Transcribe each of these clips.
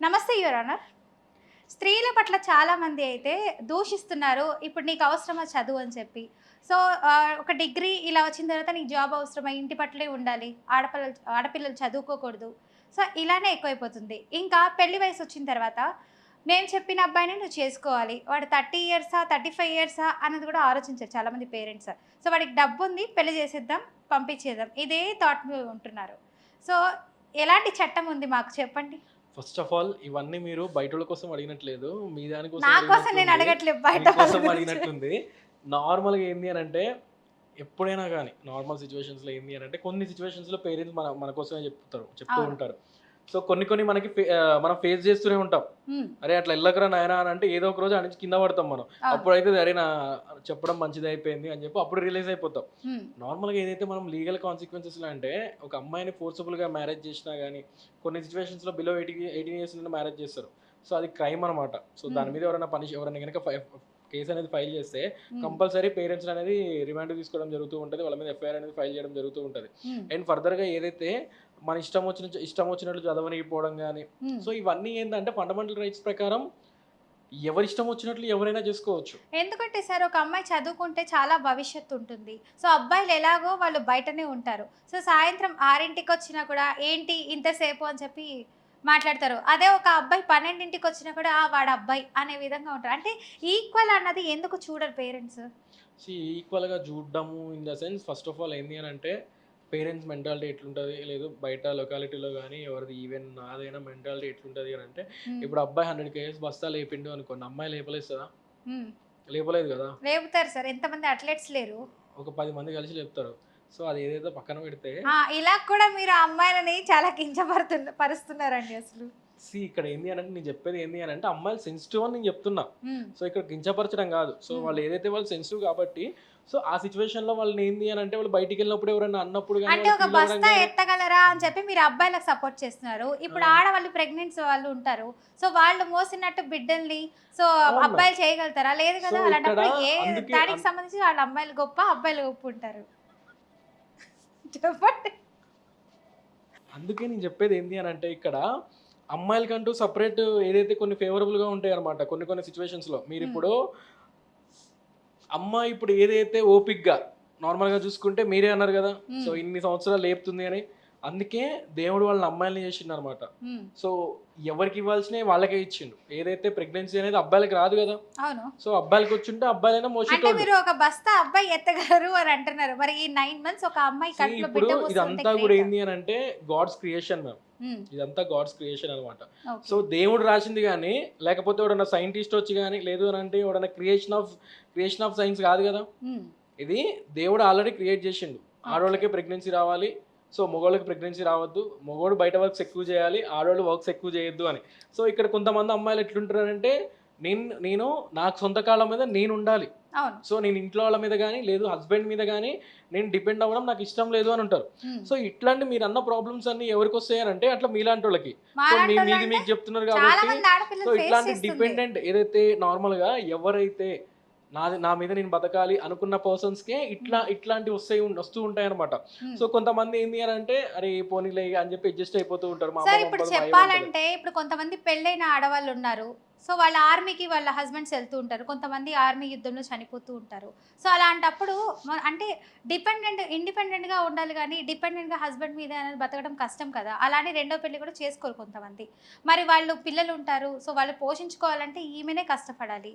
నమస్తే your honour స్త్రీల పట్ల చాలామంది అయితే దూషిస్తున్నారు ఇప్పుడు నీకు అవసరమా చదువు? అని చెప్పి. సో ఒక డిగ్రీ ఇలా వచ్చిన తర్వాత నీకు జాబ్ అవసరమా? ఇంటి పట్లే ఉండాలి ఆడపిల్లలు ఆడపిల్లలు చదువుకోకూడదు. సో ఇలానే ఎక్కువైపోతుంది. ఇంకా పెళ్ళి వయసు వచ్చిన తర్వాత నేను చెప్పిన అబ్బాయిని నువ్వు చేసుకోవాలి. వాడు థర్టీ ఇయర్సా థర్టీ ఫైవ్ ఇయర్సా అన్నది కూడా ఆలోచించారు చాలామంది పేరెంట్స్. సో వాడికి డబ్బు ఉంది పెళ్ళి చేసేద్దాం పంపించేద్దాం. ఇదే థాట్ ఉంటున్నారు. సో ఎలాంటి చట్టం ఉంది మాకు చెప్పండి? ఫస్ట్ ఆఫ్ ఆల్ ఇవన్నీ మీరు బయట కోసం అడిగినట్లేదు మీ దానికోసం నా కోసం నేను అడిగినట్టుంది. అడగట్లేదు బయట గురించి. అడిగినట్టుంది నార్మల్గా ఏంది అని అంటే ఎప్పుడైనా కానీ నార్మల్ సిచ్యువేషన్స్లో ఏంది అని అంటే కొన్ని సిచ్యువేషన్స్లో పేరెంట్స్ మన మన కోసమే చెప్తారు చెప్తూ. ఉంటారు సో కొన్ని కొన్ని మనకి మనం ఫేస్ చేస్తూనే ఉంటాం. అరే అట్లా వెళ్ళకరా నాయనా అని అంటే ఏదో ఒక రోజు అడిచి కింద పడతాం మనం. అప్పుడైతే అరే నా చెప్పడం మంచిది అయిపోయింది అని చెప్పి అప్పుడు రిలీజ్ అయిపోతాం. ఉమ్, నార్మల్గా ఏదైతే మనం లీగల్ కాన్సిక్వెన్సెస్లో అంటే ఒక అమ్మాయిని ఫోర్సబుల్గా మ్యారేజ్ చేసినా కానీ కొన్ని సిచ్యువేషన్స్లో బిలో ఎయిటీన్ ఎయిటీన్ ఇయర్స్ నుండి మ్యారేజ్ చేస్తారు. సో అది క్రైమ్ అనమాట సో దాని. మీద ఎవరైనా పనిష్ ఎవరైనా కనుక కేసు అనేది ఫైల్ చేస్తే కంపల్సరీ పేరెంట్స్ అనేది రిమాండ్ తీసుకోవడం జరుగుతూ ఉంటుంది. వాళ్ళ మీద ఎఫ్ఐఆర్ అనేది ఫైల్ చేయడం జరుగుతూ ఉంటుంది. అండ్ ఫర్దర్గా ఏదైతే మన ఇష్టం వచ్చిన ఇష్టం వచ్చినట్లు చదవనిపోవడం కానీ. సో ఇవన్నీ ఏంటంటే ఫండమెంటల్ రైట్స్ ప్రకారం ఎవరి ఇష్టం వచ్చినట్లు ఎవరైనా చేసుకోవచ్చు. ఎందుకంటే సార్ ఒక అమ్మాయి చదువుకుంటే చాలా భవిష్యత్తు ఉంటుంది. సో అబ్బాయిలు ఎలాగో వాళ్ళు బయటనే ఉంటారు. సో సాయంత్రం ఆరింటికి వచ్చినా కూడా ఏంటి ఇంతసేపు అని చెప్పి మాట్లాడతారు. అదే ఒక అబ్బాయి పన్నెండింటికి వచ్చినా కూడా "ఆ, వాడు అబ్బాయి అనే విధంగా ఉంటారు. అంటే ఈక్వల్ అన్నది ఎందుకు చూడరు పేరెంట్స్? సి ఈక్వల్గా చూడడము in the sense first of all ఏంటి అని అంటే పేరెంట్స్ మెంటాలిటీ ఎట్లుంటుంది? లేదు బయట లొకాలిటీలో కానీ ఎవరిది ఈవెన్ నాదైనా మెంటాలిటీ ఎట్లుంటుంది అని అంటే ఇప్పుడు అబ్బాయి హండ్రెడ్ కేజెస్ బస్తా లేపిండు అనుకోండి అమ్మాయి లేపలేస్తుందా? లేపలేదు కదా? లేపుతారు సార్. ఎంతమంది అథ్లెట్స్ లేరు. ఒక పది మంది కలిసి లేపుతారు. సో అది ఏదైతే పక్కన పెడితే ఇలా కూడా మీరు అమ్మాయిలని చాలా కించపరుతు పరుస్తున్నారండి అసలు. సి ఇక్కడ ఏంది అని అంటే నేను చెప్పేది ఏంది అని అంటే అమ్మాయిలు సెన్సిటివ్ అని నేను చెప్తున్నా. సో ఇక్కడ కించపరచడం కాదు. సో. వాళ్ళు ఏదైతే వాళ్ళు సెన్సిటివ్ కాబట్టి సో ఆ సిచ్యువేషన్లో వాళ్ళని ఏంది అని అంటే వాళ్ళు బయటికి వెళ్ళినప్పుడు ఎవరైనా అన్నప్పుడు అంటే ఒక బస్తా ఎత్తగలరా అని చెప్పి మీరు అబ్బాయిలకు సపోర్ట్ చేస్తున్నారు. ఇప్పుడు. ఆడవాళ్ళు ప్రెగ్నెన్సీ వాళ్ళు ఉంటారు. సో వాళ్ళు మోసినట్టు బిడ్డల్ని సో. అబ్బాయిలు చేయగలుగుతారా? లేదు కదా అలాంటప్పుడు ఏ దానికి సంబంధించి వాళ్ళ అమ్మాయిలు గొప్ప అబ్బాయిలు గొప్ప ఉంటారు. చెప్పండి అందుకే నేను చెప్పేది ఏంటి అని అంటే ఇక్కడ అమ్మాయిలకంటూ సపరేట్ ఏదైతే కొన్ని ఫేవరబుల్గా ఉంటాయి అనమాట కొన్ని కొన్ని సిచ్యువేషన్స్లో మీరు. ఇప్పుడు అమ్మాయి ఇప్పుడు ఏదైతే ఓపిక్గా నార్మల్గా చూసుకుంటే మీరే అన్నారు కదా. సో ఇన్ని సంవత్సరాలు లేపుతుంది అని అందుకే దేవుడు వాళ్ళని అమ్మాయిల్ని చేసిండు అనమాట సో ఎవరికి ఇవ్వాల్సినవి వాళ్ళకే ఇచ్చిండు. ఏదైతే ప్రెగ్నెన్సీ అనేది అబ్బాయిలకి రాదు కదా. సో అబ్బాయిలకి వచ్చింటే అబ్బాయిలైనా మోసేటోళ్ళు మీరు ఒక బస్తా అబ్బాయి ఎత్తగలరు అని అంటున్నారు. మరి ఈ నైన్ మంత్స్ ఒక అమ్మాయి ఇప్పుడు ఇదంతా కూడా ఏంది అని అంటే గాడ్స్ క్రియేషన్ మ్యామ్ ఇదంతా గాడ్స్ క్రియేషన్ అనమాట. సో దేవుడు రాసింది కానీ లేకపోతే ఎవడన్నా సైంటిస్ట్ వచ్చి కానీ లేదు అని అంటే ఎవడన్నా creation of creation of science కాదు కదా. ఇది దేవుడు ఆల్రెడీ క్రియేట్ చేసిండు. ఆడవాళ్ళకి ప్రెగ్నెన్సీ రావాలి సో మగవాళ్ళకి ప్రెగ్నెన్సీ రావద్దు. మగవాడు బయట వర్క్స్ ఎక్కువ చేయాలి ఆడవాళ్ళు వర్క్స్ ఎక్కువ చేయొద్దు అని. సో ఇక్కడ కొంతమంది అమ్మాయిలు ఎట్లుంటారంటే నేను నేను నాకు సొంత కాళ్ళ మీద నేను ఉండాలి. సో నేను ఇంట్లో వాళ్ళ మీద కానీ లేదు హస్బెండ్ మీద కానీ నేను డిపెండ్ అవ్వడం నాకు ఇష్టం లేదు అని ఉంటారు. సో ఇట్లాంటి మీరు అన్న ప్రాబ్లమ్స్ అన్ని ఎవరికి వస్తాయనంటే అట్లా మీలాంటి వాళ్ళకి. సో మీది మీకు చెప్తున్నారు కాబట్టి సో ఇట్లాంటి డిపెండెంట్ ఏదైతే నార్మల్గా ఎవరైతే నాది నా మీద నేను బతకాలి అనుకున్న పర్సన్స్ కే ఇట్లా ఇట్లాంటివి వస్తాయి వస్తూ ఉంటాయి అనమాట ఉమ్. సో కొంతమంది ఏంది అని అంటే అరే పోనీలే అని చెప్పి అడ్జస్ట్ అయిపోతూ ఉంటారు. మా సార్ అమ్మ ఇప్పుడు చెప్పాలంటే ఇప్పుడు కొంతమంది పెళ్ళైన ఆడవాళ్ళు ఉన్నారు. సో వాళ్ళ ఆర్మీకి వాళ్ళ హస్బెండ్స్ వెళ్తూ ఉంటారు. కొంతమంది ఆర్మీ యుద్ధంలో చనిపోతూ ఉంటారు. సో అలాంటప్పుడు అంటే డిపెండెంట్ ఇండిపెండెంట్గా ఉండాలి కానీ డిపెండెంట్గా హస్బెండ్ మీద అనేది బతకడం కష్టం కదా. అలానే రెండో పెళ్ళి కూడా చేసుకోరు కొంతమంది. మరి వాళ్ళు పిల్లలు ఉంటారు. సో వాళ్ళు పోషించుకోవాలంటే ఈమెనే కష్టపడాలి.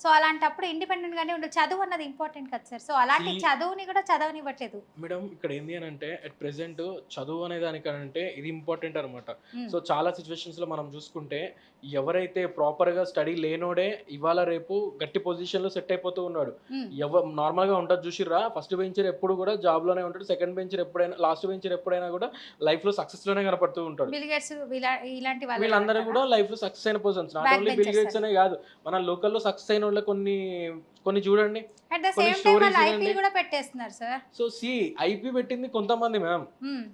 సో అలాంటప్పుడు ఇండిపెండెంట్గానే ఉండాలి చదువు అన్నది ఇంపార్టెంట్ కదా సార్. సో అలాంటి చదువుని కూడా చదవనివ్వట్లేదు. మేడం ఇక్కడ ఏంది అని అంటే అట్ ప్రెసెంట్ చదువు అనే దానికంటే ఇది ఇంపార్టెంట్ అనమాట. సో చాలా సిచ్యువేషన్స్లో మనం చూసుకుంటే ఎవరైతే ప్రాపర్గా స్టడీ లేనోడే ఇవాళ రేపు గట్టి పొజిషన్లో సెట్ అయిపోతూ ఉన్నాడు. ఎవ నార్మల్గా ఉంటుంది చూసిర్రా? ఫస్ట్ బెంచర్ ఎప్పుడు కూడా జాబ్లోనే ఉంటాడు. సెకండ్ బెంచర్ ఎప్పుడైనా లాస్ట్ బెంచర్ ఎప్పుడైనా కూడా లైఫ్లో సక్సెస్లోనే కనపడుతూ ఉంటాడు. వాళ్ళు వీళ్ళందరూ? కూడా లైఫ్లో సక్సెస్ అయిన persons not only Bill Gates అనే కాదు మన లోకల్లో సక్సెస్ అయిన వాళ్ళ కొన్ని కొన్ని చూడండి. వాళ్ళు సో సి ఐపీ పెట్టింది కొంతమంది మ్యామ్.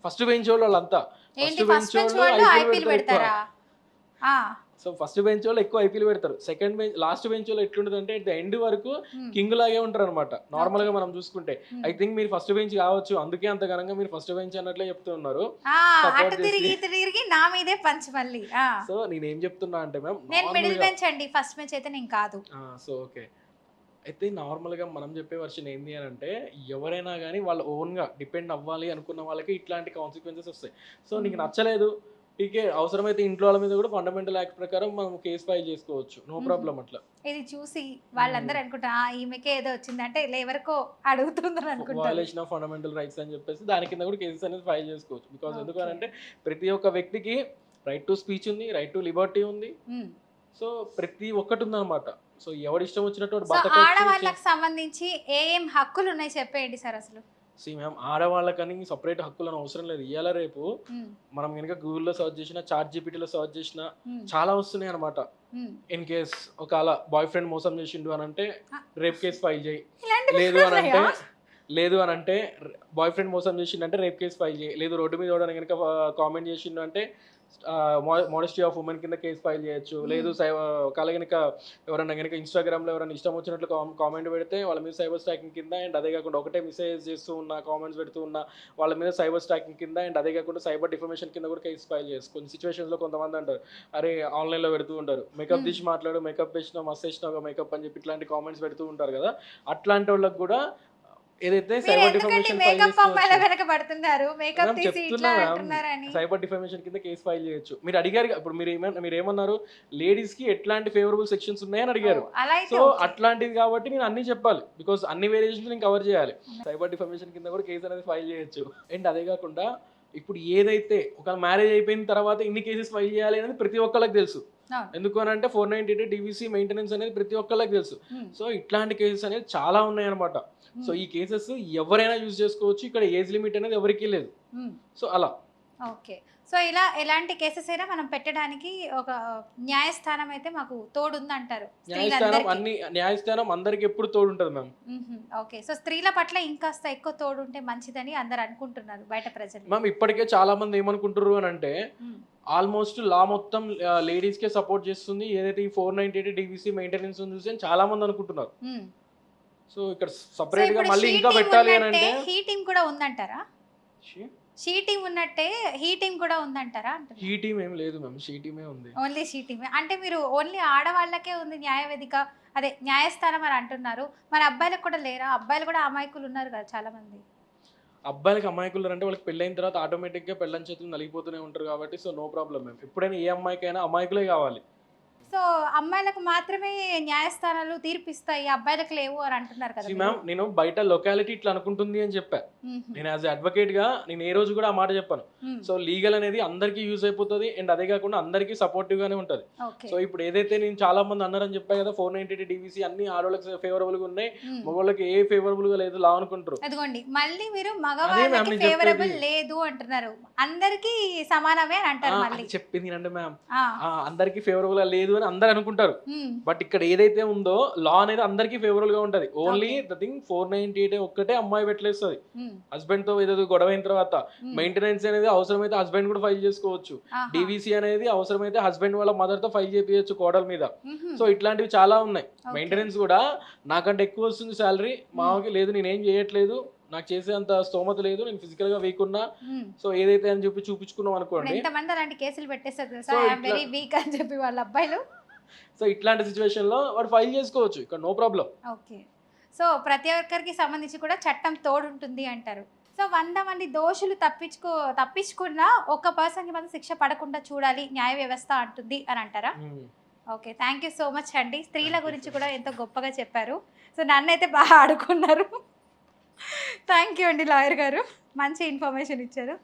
ఫస్ట్ బెంచ్ వాళ్ళంతా. ఏంటి bench ఫస్ట్ బెంచ్ వాళ్ళు వాళ్ళు పెడతారు. పెడతారా? ఆ, సో ఫస్ట్ బెంచ్ వాళ్ళు ఎక్కువ ఐపీఎల్ పెడతారు. సెకండ్ బెంచ్ లాస్ట్ బెంచ్ వాళ్ళు ఎట్లుంటుంది అంటే ద ఎండ్ వరకు కింగ్ లాగే ఉంటారు అనమాట నార్మల్గా మనం చూసుకుంటే. ఐ థింక్ మీరు ఫస్ట్ బెంచ్ కావచ్చు. అందుకే అంత ఘనంగా మీరు ఫస్ట్ బెంచ్ అన్నట్లే చెప్తున్నారు. నా మీదే పంచ్ మళ్ళీ. సో నేను ఏం చెప్తున్నా అంటే మ్యామ్ నేను మిడిల్ బెంచ్ అండి. ఫస్ట్ బెంచ్ అయితే నేను కాదు. సో ఓకే అయితే నార్మల్గా మనం చెప్పే వర్షన్ ఏంటి అని అంటే ఎవరైనా కానీ వాళ్ళ ఓన్గా డిపెండ్ అవ్వాలి అనుకున్న వాళ్ళకి ఇట్లాంటి కాన్సిక్వెన్సెస్ వస్తాయి. సో నీకు Mhm. నచ్చలేదు. టీకే అవసరమైతే ఇంట్లో వాళ్ళ మీద కూడా ఫండమెంటల్ యాక్ట్ ప్రకారం మనం కేసు ఫైల్ చేసుకోవచ్చు. నో. ప్రాబ్లం అట్లా. ఇది చూసి వాళ్ళందరూ అనుకుంటా "ఆ, ఈమెకే ఏదో వచ్చింది. అంటే ఇలా ఎవరికో అడుగుతుందని అనుకుంటారు. వయలేషన్ ఆఫ్ ఫండమెంటల్ రైట్స్ అని చెప్పేసి దాని కింద కూడా కేసెస్ అనేది ఫైల్ చేసుకోవచ్చు. Because Okay. ఎందుకు అని అంటే ప్రతి ఒక్క వ్యక్తికి రైట్ టు స్పీచ్ ఉంది రైట్ టు లిబర్టీ ఉంది. సో ప్రతి ఒక్కటి ఉందన్నమాట సో ఎవరి ఇష్టం వచ్చినట్టు ఆడవాళ్ళకి సంబంధించి ఏ ఏం హక్కులు ఉన్నాయి చెప్పేయండి సార్ అసలు? సి మ్యామ్ ఆడవాళ్ళకని సపరేట్ హక్కులను అవసరం లేదు ఇవాళ రేపు ఉమ్, మనం కనుక గూగుల్లో సర్చ్ చేసిన చాట్ జీపీటీలో సర్చ్ చేసిన ఉమ్, చాలా వస్తున్నాయి అనమాట. ఇన్ కేస్ ఒక అలా బాయ్ ఫ్రెండ్ మోసం చేసిండు అని అంటే. రేప్ కేసు ఫైల్ చేయి లేదు అని అంటే? లేదు అని అంటే బాయ్ ఫ్రెండ్ మోసం చేసిండు అంటే రేప్ కేసు ఫైల్ చేయి లేదు రోడ్డు మీద కనుక కామెంట్ చేసిండు అంటే మోడస్టీ ఆఫ్ ఉమెన్ కింద కేసు ఫైల్ చేయొచ్చు Hmm. లేదు ఒకవేళ కనుక ఎవరన్నా కనుక ఇన్స్టాగ్రామ్లో ఎవరైనా ఇష్టం వచ్చినట్లు కామెంట్ పెడితే వాళ్ళ మీద సైబర్ స్టాకింగ్ కింద అండ్ అదే కాకుండా ఒకటే మెసేజ్ చేస్తూ ఉన్నా కామెంట్స్ పెడుతూ ఉన్నా వాళ్ళ మీద సైబర్ స్టాకింగ్ కింద అండ్ అదే కాకుండా సైబర్ డిఫర్మేషన్ కింద కూడా కేసు ఫైల్ చేసి కొన్ని సిచ్యువేషన్స్లో కొంతమంది అంటారు అరే ఆన్లైన్లో పెడుతూ ఉంటారు మేకప్ Hmm. తీసి మాట్లాడు మేకప్ వేసినా మస్త్ వేసినా మేకప్ అని చెప్పి ఇట్లాంటి కామెంట్స్ పెడుతూ ఉంటారు కదా అట్లాంటి వాళ్ళకి కూడా ఏదైతే సైబర్ ఎందుకండి డిఫర్మేషన్ ఫైల్ మేకప్ అమ్మాయిల వెనక పడుతున్నారు? మేకప్ తీసి ఇట్లా. అంటున్నారని. సైబర్ డిఫర్మేషన్ కింద కేసు ఫైల్ చేయొచ్చు. మీరు అడిగారు ఇప్పుడు మీరు ఏమన్నా మీరు ఏమన్నారు? లేడీస్కి ఎట్లాంటి ఫేవరబుల్ సెక్షన్స్ ఉన్నాయని అడిగారు. సో. అట్లాంటిది కాబట్టి నేను అన్ని చెప్పాలి. బికాస్ అన్ని వేరియేషన్స్ నేను కవర్ చేయాలి. సైబర్ డిఫర్మేషన్ కింద కూడా కేసు అనేది ఫైల్ చేయొచ్చు. అండ్ అదే కాకుండా ఇప్పుడు ఏదైతే ఒక మ్యారేజ్ అయిపోయిన తర్వాత ఇన్ని కేసెస్ ఫైల్ చేయాలి అనేది ప్రతి ఒక్కళ్ళకి తెలుసు. ఎందుకు అని అంటే four ninety eight DVC maintenance అనేది ప్రతి ఒక్కళ్ళకి తెలుసు. సో ఇట్లాంటి కేసెస్ అనేది చాలా ఉన్నాయి అనమాట సో ఈ కేసెస్ ఎవరైనా యూజ్ చేసుకోవచ్చు. ఇక్కడ ఏజ్ లిమిట్ అనేది ఎవరికీ లేదు. సో అలా. ఓకే. సో ఇలా ఎలాంటి కేసెస్ అయినా మనం పెట్టడానికి ఒక న్యాయస్థానం అయితే మాకు తోడుంది అంటారు న్యాయస్థానం అన్ని న్యాయస్థానం అందరికి ఎప్పుడు తోడు ఉంటుంది మ్యామ్ ఓకే. సో స్త్రీల పట్ల ఇంకాస్త ఎక్కువ తోడు ఉంటే మంచిదని అందరు అనుకుంటున్నారు బయట ప్రజలు. మ్యామ్ ఇప్పటికే చాలా మంది ఏమనుకుంటారు అని అంటే ఆల్మోస్ట్ లా మొత్తం లేడీస్ కే సపోర్ట్ చేస్తుంది. ఏదైతే ఈ four ninety eight DVC maintenance ఉంది చూసి చాలా మంది అనుకుంటున్నారు. సో ఇక్కడ సపరేట్గా మళ్ళీ ఇంకా పెట్టాలి అని అంటే హీ టీమ్ కూడా ఉందంటారా? షీ టీమ్ ఉన్నట్టే హీ టీమ్ కూడా ఉందంటారా అంటున్నా? ఈ టీం ఏం లేదు మ్యామ్ షీ టీమే ఉంది. ఓన్లీ షీ టీమ్ అంటే మీరు ఓన్లీ ఆడవాళ్ళకే ఉంది న్యాయ వేదిక అదే న్యాయస్థానం అని అంటున్నారు. మరి అబ్బాయిలకు కూడా లేరా? అబ్బాయిలు కూడా అమాయకులు ఉన్నారు కదా చాలా మంది అబ్బాయిలకి అమాయకులు అంటే వాళ్ళకి పెళ్ళైన తర్వాత ఆటోమేటిక్గా పెళ్ళని చేతులు నలిగిపోతూనే ఉంటారు కాబట్టి సో నో ప్రాబ్లం మ్యామ్ ఎప్పుడైనా ఏ అమ్మాయికైనా అమాయకులే కావాలి. సో అమ్మాయిలకు మాత్రమే న్యాయస్థానాలు తీర్పిస్తాయి అబ్బాయిలకు లేవు అని అంటున్నారు కదా. మ్యామ్ నేను బయట లొకాలిటీ ఇట్లా అనుకుంటుంది అని చెప్పా. మ్మ్. నేను యాజ్ అడ్వకేట్గా నేను ఏ రోజు కూడా ఆ మాట చెప్పాను. సో లీగల్ అనేది అందరికీ యూజ్ అయిపోతుంది అండ్ అదే కాకుండా అందరికీ సపోర్టివ్ గానే ఉంటుంది. సో ఇప్పుడు ఏదైతే నేను చాలా మంది అన్నారని చెప్పా కదా ఫోర్ నైన్టీ డివిసి అన్ని ఆడవాళ్ళకి ఫేవరబుల్గా ఉన్నాయి. మగవాళ్ళకి ఏ ఫేవరబుల్గా లేదు లా అనుకుంటారు. అదిగోండి మళ్ళీ మీరు మగవాళ్ళకి ఫేవరబుల్. లేదు అంటున్నారు. అందరికి సమానమే అంటారు మళ్ళీ. చెప్పింది అంటే మ్యామ్ అందరికీ ఫేవరబుల్గా లేదు అని అందరు అనుకుంటారు. బట్ ఇక్కడ ఏదైతే ఉందో లా అనేది అందరికీ ఫేవరబుల్గా ఉంటది. Only. The thing four ninety eight ఒక్కటే అమ్మాయి పెట్టలేస్తుంది. హస్బెండ్తో ఏదో గొడవ అయిన తర్వాత మ్మ్. మెయింటెనెన్స్ అనేది అవసరమైతే హస్బెండ్ కూడా ఫైల్ చేసుకోవచ్చు. డివిసి అనేది అవసరమైతే హస్బెండ్ వాళ్ళ మదర్తో ఫైల్ చేపించచ్చు కోడల మీద. మ్మ్. సో ఇట్లాంటివి చాలా ఉన్నాయి. మెయింటెనెన్స్ కూడా నాకంటే ఎక్కువ వస్తుంది శాలరీ. మామకి లేదు నేనేం చేయట్లేదు. నాకు చేసే అంత స్తోమత లేదు. నేను ఫిజికల్గా వీక్ ఉన్నా. సో ఏదైతే అని చెప్పి చూపించుకున్నాం అనుకోండి. ఎంతమంది అలాంటి కేసులు పెట్టేస్తారు తెలుసా? So, ఐఎమ్ ఇట్లా- వెరీ వీక్ అని చెప్పి వాళ్ళ అబ్బాయిలు. సో ఇట్లాంటి సిచ్యువేషన్లో వాడు ఫైల్ చేసుకోవచ్చు. ఇక్కడ నో ప్రాబ్లం. ఓకే. సో ప్రతి ఒక్కరికి సంబంధించి కూడా చట్టం తోడుంటుంది అంటారు. సో వంద మంది దోషులు తప్పించుకో తప్పించుకున్నా ఒక పర్సన్కి మాత్రం శిక్ష పడకుండా చూడాలి న్యాయ వ్యవస్థ అంటుంది అని అంటారా? Okay thank you so much అండి. స్త్రీల గురించి. కూడా ఎంతో గొప్పగా చెప్పారు. సో నన్ను అయితే బాగా ఆడుకున్నారు. థ్యాంక్ యూ అండి లాయర్ గారు. మంచి ఇన్ఫర్మేషన్ ఇచ్చారు.